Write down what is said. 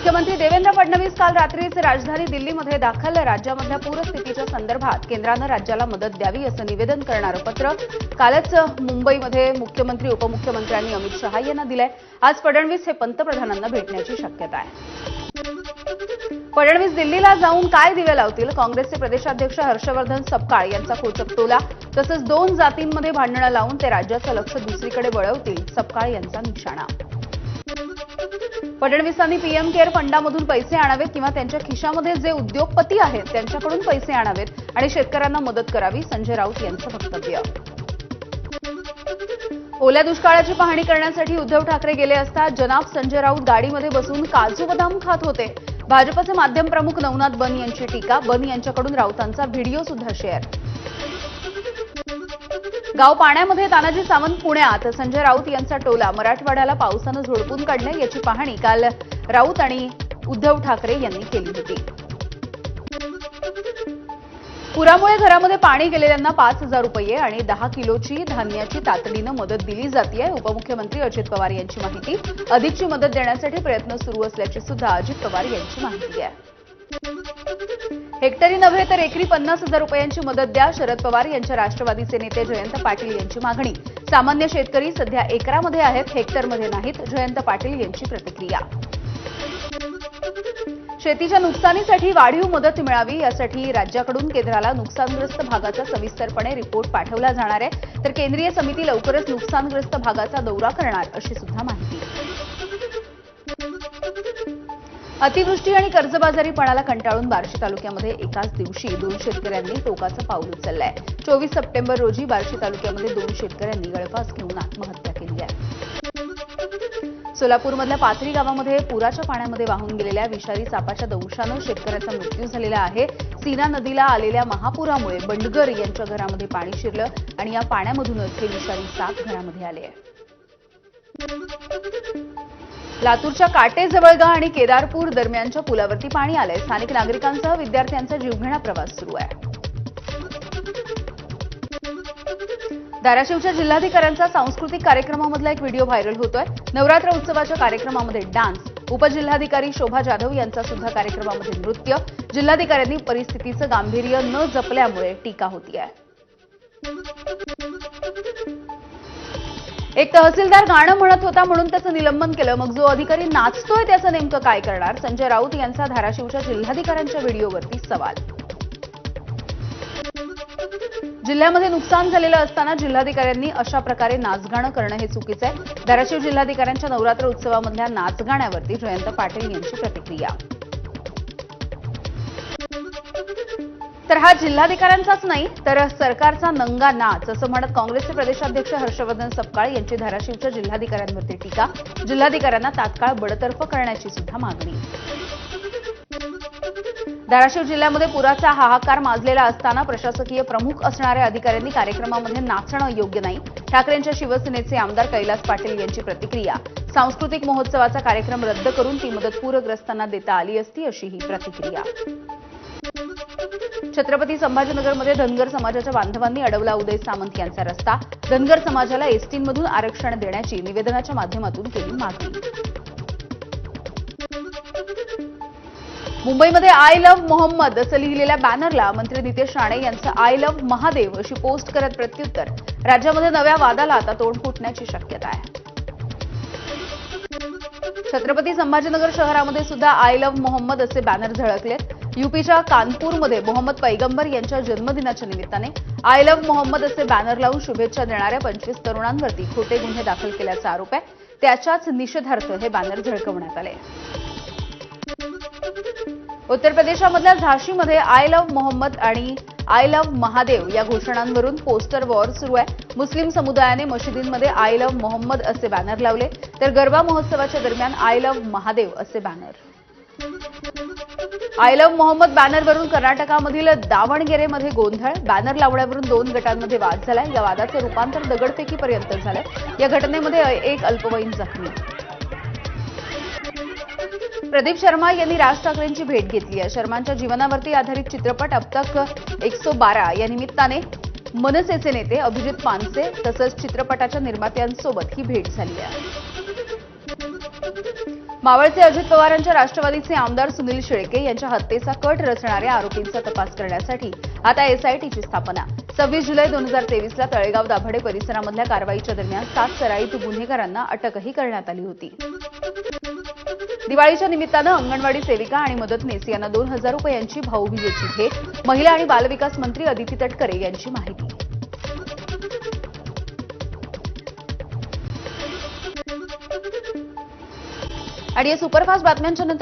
मुख्यमंत्री देवेंद्र फडणवीस काल रात्रीच राजधानी दिल्लीमध्ये दाखल राज्यामधल्या पूरस्थितीच्या संदर्भात केंद्रानं राज्याला मदत द्यावी असं निवेदन करणारं पत्र कालच मुंबईमध्ये मुख्यमंत्री उपमुख्यमंत्र्यांनी अमित शहा यांना दिलंय. आज फडणवीस हे पंतप्रधानांना भेटण्याची शक्यता आहे. फडणवीस दिल्लीला जाऊन काय दिवे लावतील? काँग्रेसचे प्रदेशाध्यक्ष हर्षवर्धन सपकाळ यांचा खोचक टोला तसंच दोन जातींमध्ये भांडणं लावून ते राज्याचं लक्ष दुसरीकडे वळवतील सपकाळ यांचा निशाणा. फडणवीसांनी पीएम केअर फंडामधून पैसे आणावेत किंवा त्यांच्या खिशामध्ये जे उद्योगपती आहेत त्यांच्याकडून पैसे आणावेत आणि शेतकऱ्यांना मदत करावी संजय राऊत यांचं वक्तव्य. ओल्या दुष्काळाची पाहणी करण्यासाठी उद्धव ठाकरे गेले असता जनाब संजय राऊत गाडीमध्ये बसून काजू बदाम खात होते. भाजपचे माध्यम प्रमुख नवनाथ बन यांची टीका बन यांच्याकडून राऊतांचा व्हिडिओ सुद्धा शेअर. गाव पाण्यामध्ये तानाजी सावंत पुण्यात संजय राऊत यांचा टोला मराठवाड्याला पावसानं झोडपून काढले याची पाहणी काल राऊत आणि उद्धव ठाकरे यांनी केली होती. पुरामुळे घरामध्ये पाणी गेलेल्यांना पाच हजार रुपये आणि दहा किलोची धान्याची तातडीनं मदत दिली जाते उपमुख्यमंत्री अजित पवार यांची माहिती. अधिकची मदत देण्यासाठी प्रयत्न सुरू असल्याची सुद्धा अजित पवार यांची माहिती आहे. हेक्टरी नव्हे तर एकरी पन्नास हजार रुपयांची मदत द्या. शरद पवार यांच्या राष्ट्रवादीचे नेते जयंत पाटील यांची मागणी. सामान्य शेतकरी सध्या एकरामध्ये आहेत हेक्टरमध्ये नाहीत जयंत पाटील यांची प्रतिक्रिया. शेतीच्या नुकसानीसाठी वाढीव मदत मिळावी यासाठी राज्याकडून केंद्राला नुकसानग्रस्त भागाचा सविस्तरपणे रिपोर्ट पाठवला जाणार आहे. तर केंद्रीय समिती लवकरच नुकसानग्रस्त भागाचा दौरा करणार अशी सुद्धा माहिती. अतिवृष्टी आणि कर्जबाजारीपणाला कंटाळून बार्शी तालुक्यामध्ये एकाच दिवशी दोन शेतकऱ्यांनी टोकाचं पाऊल उचललंय. चोवीस सप्टेंबर रोजी बार्शी तालुक्यामध्ये दोन शेतकऱ्यांनी गळफास घेऊन आत्महत्या केली आहे. सोलापूरमधल्या पाथरी गावामध्ये पुराच्या पाण्यामध्ये वाहून गेलेल्या विषारी सापाच्या दंशानं शेतकऱ्याचा मृत्यू झालेला आहे. सीना नदीला आलेल्या महापुरामुळे बंडगर यांच्या घरामध्ये पाणी शिरलं आणि या पाण्यामधूनच हे विषारी साप घरामध्ये आले आहे. लातूरच्या काटे जवळगा आणि केदारपूर दरम्यानच्या पुलावरती पाणी आलंय. स्थानिक नागरिकांसह विद्यार्थ्यांचा जीवघेणा प्रवास सुरू आहे. धाराशिवच्या जिल्हाधिकाऱ्यांचा सांस्कृतिक कार्यक्रमामधला एक व्हिडिओ व्हायरल होतोय. नवरात्र उत्सवाच्या कार्यक्रमामध्ये डान्स. उपजिल्हाधिकारी शोभा जाधव यांचा सुद्धा कार्यक्रमामध्ये नृत्य. जिल्हाधिकाऱ्यांनी परिस्थितीचं गांभीर्य न जपल्यामुळे टीका होती आहे एक तहसीलदार गाणं म्हणत होता म्हणून त्याचं निलंबन केलं. मग जो अधिकारी नाचतोय त्याचं नेमकं काय करणार? संजय राऊत यांचा धाराशिवच्या जिल्हाधिकाऱ्यांच्या व्हिडिओवरती सवाल. जिल्ह्यामध्ये नुकसान झालेलं असताना जिल्हाधिकाऱ्यांनी अशा प्रकारे नाचगाणं करणं हे चुकीचं आहे. धाराशिव जिल्हाधिकाऱ्यांच्या नवरात्र उत्सवामधल्या नाचगाण्यावरती जयंत पाटील यांची प्रतिक्रिया. तर हा जिल्हाधिकाऱ्यांचाच नाही तर सरकारचा नंगा नाच असं म्हणत काँग्रेसचे प्रदेशाध्यक्ष हर्षवर्धन सपकाळ यांची धाराशिवच्या जिल्हाधिकाऱ्यांवरती टीका. जिल्हाधिकाऱ्यांना तात्काळ बडतर्फ करण्याची सुद्धा मागणी. धाराशिव जिल्ह्यामध्ये पुराचा हाहाकार माजलेला असताना प्रशासकीय प्रमुख असणाऱ्या अधिकाऱ्यांनी कार्यक्रमामध्ये नाचणं योग्य नाही. ठाकरेंच्या शिवसेनेचे आमदार कैलास पाटील यांची प्रतिक्रिया. सांस्कृतिक महोत्सवाचा कार्यक्रम रद्द करून ती मदत पूरग्रस्तांना देता आली असती अशी ही प्रतिक्रिया. छत्रपती संभाजीनगरमध्ये धनगर समाजाच्या बांधवांनी अडवला उदय सामंत यांचा रस्ता. धनगर समाजाला एसटींमधून आरक्षण देण्याची निवेदनाच्या माध्यमातून केली मागणी. मुंबईमध्ये आय लव्ह मोहम्मद असं लिहिलेल्या बॅनरला मंत्री नितेश राणे यांचं आय लव्ह महादेव अशी पोस्ट करत प्रत्युत्तर. राज्यामध्ये नव्या वादाला आता तोंड फुटण्याची शक्यता आहे. छत्रपती संभाजीनगर शहरामध्ये सुद्धा आय लव्ह मोहम्मद असे बॅनर झळकलेत. युपीच्या कानपूरमध्ये मोहम्मद पैगंबर यांच्या जन्मदिनाच्या निमित्ताने आय लव्ह मोहम्मद असे बॅनर लावून शुभेच्छा देणाऱ्या पंचवीस तरुणांवरती खोटे गुन्हे दाखल केल्याचा आरोप आहे. त्याच्याच निषेधार्थ हे बॅनर झळकवण्यात आले. उत्तर प्रदेशामधल्या झाशीमध्ये आय लव्ह मोहम्मद आणि आय लव्ह महादेव या घोषणांवरून पोस्टर वॉर सुरू आहे. मुस्लिम समुदायाने मशिदींमध्ये आय लव्ह मोहम्मद असे बॅनर लावले. तर गरबा महोत्सवाच्या दरम्यान आय लव्ह महादेव असे बॅनर. आय लव्ह मोहम्मद बॅनरवरून कर्नाटकामधील दावणगेरेमध्ये गोंधळ. बॅनर लावण्यावरून दोन गटांमध्ये वाद झालाय. या वादाचं रूपांतर दगडफेकीपर्यंत झालं या घटनेमध्ये एक अल्पवयीन जखमी. प्रदीप शर्मा यांनी राज ठाकरेंची भेट घेतली आहे. शर्मांच्या जीवनावरती आधारित चित्रपट अब तक एकसो बारा या निमित्ताने मनसेचे नेते अभिजित पानसे तसंच चित्रपटाच्या निर्मात्यांसोबत ही भेट झाली आहे. मावळचे अजित पवारांच्या राष्ट्रवादीचे आमदार सुनील शेळके यांच्या हत्येचा कट रचणाऱ्या आरोपींचा तपास करण्यासाठी आता एसआयटीची स्थापना. सव्वीस जुलै दोन हजार तेवीसला तळेगाव दाभाडे परिसरामधल्या कारवाईच्या दरम्यान सात सराईत गुन्हेगारांना अटकही करण्यात आली होती. दिवाळीच्या निमित्तानं अंगणवाडी सेविका आणि मदतनीस यांना दोन हजार रुपयांची भाऊबीजेची भेट. महिला आणि बालविकास मंत्री अदिती तटकरे यांची माहिती. आणि या सुपरफास्ट बातम्यांच्या नंतर